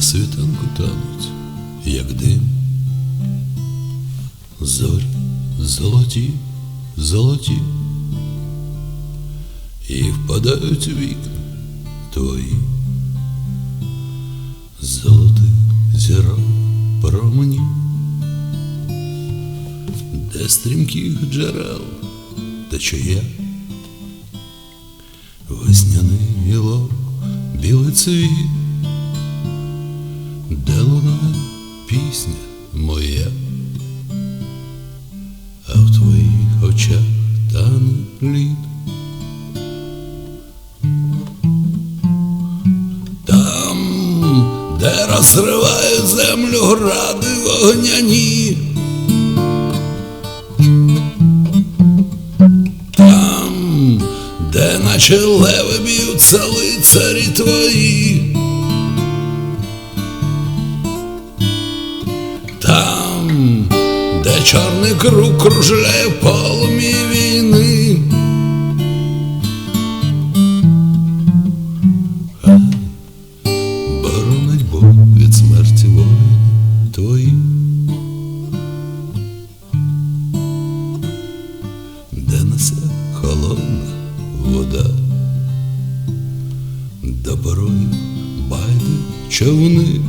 на світанку тануть, як дим. Зорі золоті, золоті, і впадають у вікна твої. Золотих зірок промені, де стрімких джерел тече, весняний гілок, білий цвіт, пісня моя, а в твоїх очах тане лід. Там, де розривають землю гради вогняні. Там, де наче леви б'ються лицарі твої. Де чорний круг кружляє в полум'ї війни. Боронить Бог від смерті воїнів твої. Де несе холодна вода, до порою байди човни,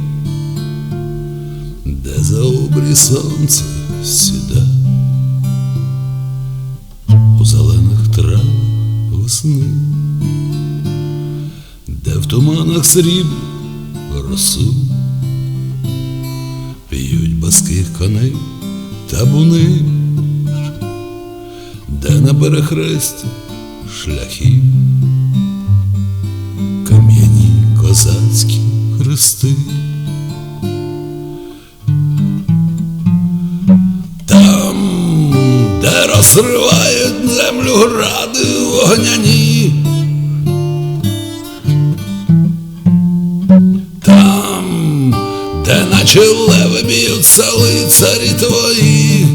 де за обрій сонце сіда, у зелених трав весни де в туманах сріб росу. П'ють баских коней табуни, де на перехресті шляхів кам'яні козацькі хрести. Розривають землю гради вогняні. Там, де наче леви б'ються лицарі твої.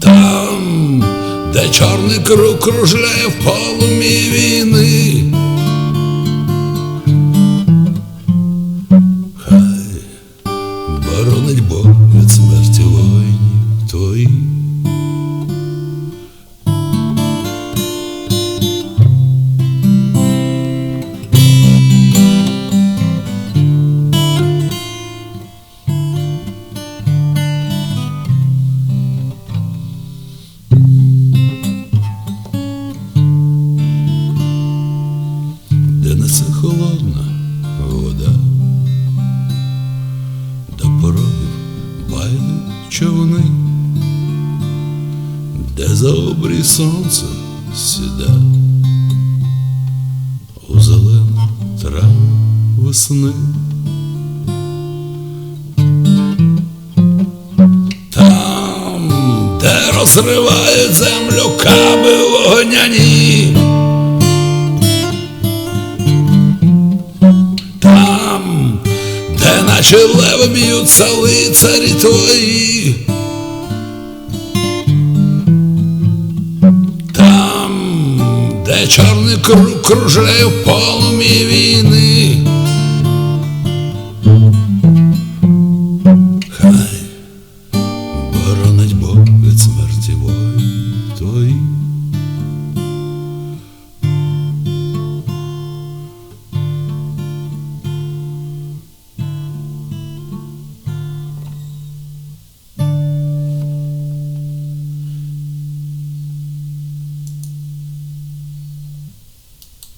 Там, де чорний круг кружляє в полум'ї війни. Боронить Бог від смерті воїнів твоїх. де несе холодна вода, човни, де за обрій сонце сіда, у зелену траву весни. Там, де розривають землю каби вогняні. Наче леви б'ються лицарі твої. чорний круг кружляє в полумі війни.